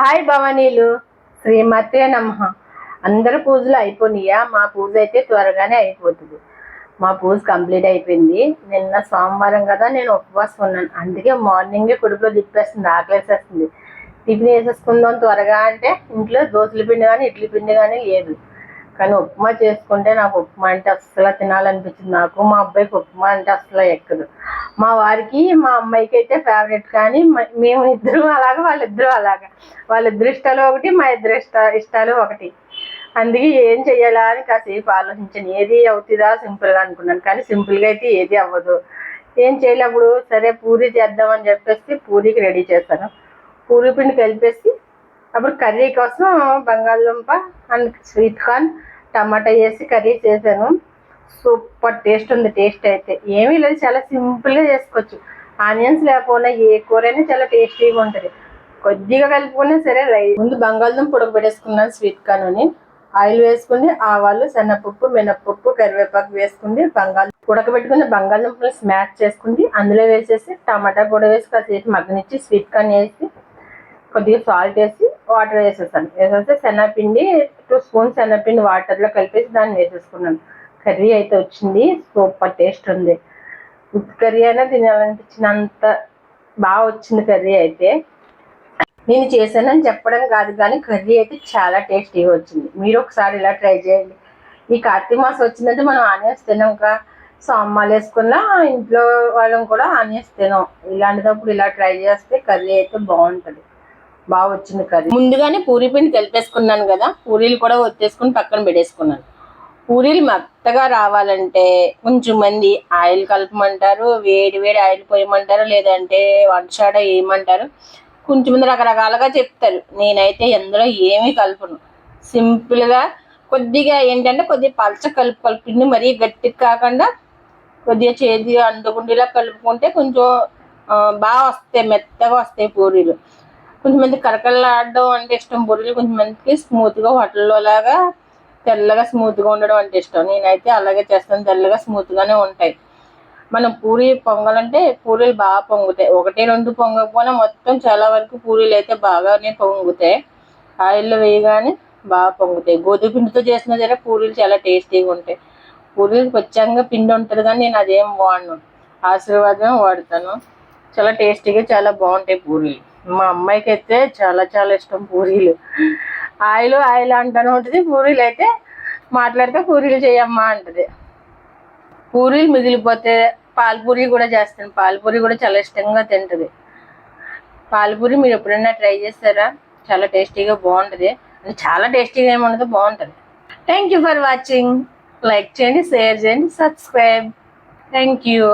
Hi భవానీలు. శ్రీమతే నమ. అందరు పూజలు అయిపోయినాయా మా పూజ అయితే త్వరగానే అయిపోతుంది. మా పూజ కంప్లీట్ అయిపోయింది. నిన్న సోమవారం కదా నేను ఉపవాసం ఉన్నాను. అందుకే మార్నింగే కొడుకులో తిప్పేస్తుంది ఆకలేసేస్తుంది. టిఫిన్ వేసేసుకుందాం త్వరగా అంటే ఇంట్లో దోశల పిండి కానీ ఇడ్లీ పిండి కానీ లేదు. కానీ ఉప్మా చేసుకుంటే నాకు ఉప్మా అంటే అస్సలు తినాలనిపించింది. నాకు మా అబ్బాయికి ఉప్మా అంటే అస్సలు ఎక్కదు. మా వారికి మా అమ్మాయికి అయితే ఫేవరెట్ కానీ మ- మేము ఇద్దరు అలాగా వాళ్ళిద్దరూ అలాగా. వాళ్ళిద్దరు ఇష్టాలు ఒకటి మా ఇద్దరు ఇష్ట ఇష్టాలు ఒకటి. అందుకే ఏం చెయ్యాలా అని కాసేపు ఆలోచించాను. ఏది అవుతుందా? సింపుల్గా అనుకున్నాను. కానీ సింపుల్గా అయితే ఏది అవ్వదు. ఏం చేయలేప్పుడు సరే పూరి చేద్దామని చెప్పేసి పూరికి రెడీ చేశాను. పూరి పిండి కలిపేసి అప్పుడు కర్రీ కోసం బంగాళదుంప అండ్ స్వీట్ కార్న్ టమాటా వేసి కర్రీ చేశాను. సూపర్ టేస్ట్ ఉంది టేస్ట్ అయితే. ఏమీ లేదు చాలా సింపుల్గా చేసుకోవచ్చు. ఆనియన్స్ లేకపోయినా ఏ కూరైనా చాలా టేస్టీగా ఉంటుంది. కొద్దిగా కలుపుకున్నా సరే రైస్ ముందు బంగాళదుంప ఉడకబెట్టేసుకున్నాను స్వీట్ కార్న్ అని. ఆయిల్ వేసుకుని ఆవాలు శనగపప్పు మినప్పప్పు కరివేపాకు వేసుకుని బంగాళ ఉడకబెట్టుకుని బంగాళదుంపలు స్మాష్ చేసుకుని అందులో వేసేసి టమాటా కూడా వేసి కాసేపు మగ్గనిచ్చి స్వీట్ కార్న్ వేసి కొద్దిగా సాల్ట్ వేసి వాటర్ వేసేసాను. వేసేస్తే శనగపిండి టూ స్పూన్స్ శనగపిండి వాటర్లో కలిపేసి దాన్ని వేసేసుకున్నాను. కర్రీ అయితే వచ్చింది. సూపర్ టేస్ట్ ఉంది. ఉత్తి కర్రీ అయినా తినాలనిపించినంత బాగా వచ్చింది కర్రీ అయితే. నేను చేశానని చెప్పడం కాదు కానీ కర్రీ అయితే చాలా టేస్టీగా వచ్చింది. మీరు ఒకసారి ఇలా ట్రై చేయండి. ఈ కార్తీక మాసం వచ్చిందంటే మనం ఆనియన్స్ తినాక సామాలు వేసుకున్నా ఇంట్లో వాళ్ళం కూడా ఆనియన్స్ తినాం. ఇలాంటిదప్పుడు ఇలా ట్రై చేస్తే కర్రీ అయితే బాగుంటుంది. బాగా వచ్చింది కర్రీ. ముందుగానే పూరి పిండి కలిపేసుకున్నాను కదా పూరీలు కూడా వచ్చేసుకుని పక్కన పెట్టేసుకున్నాను. పూరీలు మెత్తగా రావాలంటే కొంచెం మంది ఆయిల్ కలపమంటారు వేడి వేడి ఆయిల్ పోయమంటారు లేదంటే వంటషాడ వేయమంటారు. కొంచెం మంది రకరకాలుగా చెప్తారు. నేనైతే ఎందులో ఏమీ కలపను. సింపుల్గా కొద్దిగా ఏంటంటే కొద్దిగా పలచ కలుపు కలుపుని మరీ గట్టిగా కాకుండా కొద్దిగా చేతి అందుకుండేలా కలుపుకుంటే కొంచెం బాగా వస్తాయి మెత్తగా వస్తాయి పూరీలు. కొంతమంది కరకరలాడడం అంటే ఇష్టం పూరీలు కొంతమందికి స్మూత్గా హోటల్లో లాగా తెల్లగా స్మూత్గా ఉండడం అంటే ఇష్టం. నేనైతే అలాగే చేస్తాను తెల్లగా స్మూత్గానే ఉంటాయి. మనం పూరి పొంగలంటే పూరీలు బాగా పొంగుతాయి. ఒకటి రెండు పొంగకపోయినా మొత్తం చాలా వరకు పూరీలు అయితే బాగానే పొంగుతాయి. ఆయిల్లో వేయగానే బాగా పొంగుతాయి. గోధుమ పిండితో చేసిన సరే పూరీలు చాలా టేస్టీగా ఉంటాయి. పూరీలు స్వచ్ఛంగా పిండి ఉంటుంది కానీ నేను అదేం వాడను. ఆశీర్వాదం వాడతాను. చాలా టేస్టీగా చాలా బాగుంటాయి పూరీలు. మా అమ్మాయికి అయితే చాలా చాలా ఇష్టం పూరీలు. ఆయిల్ ఆయిల్ అంటాను ఉంటుంది పూరీలు అయితే మాట్లాడితే పూరీలు చేయమ్మా అంటది. పూరీలు మిగిలిపోతే పాలపూరి కూడా చేస్తాను. పాలపూరి కూడా చాలా ఇష్టంగా తింటుంది. పాలపూరి మీరు ఎప్పుడైనా ట్రై చేస్తారా? చాలా టేస్టీగా బాగుంటుంది. అంటే చాలా టేస్టీగా ఏముండదు బాగుంటుంది. Thank you for watching like చేయండి షేర్ చేయండి సబ్స్క్రైబ్ థ్యాంక్ యూ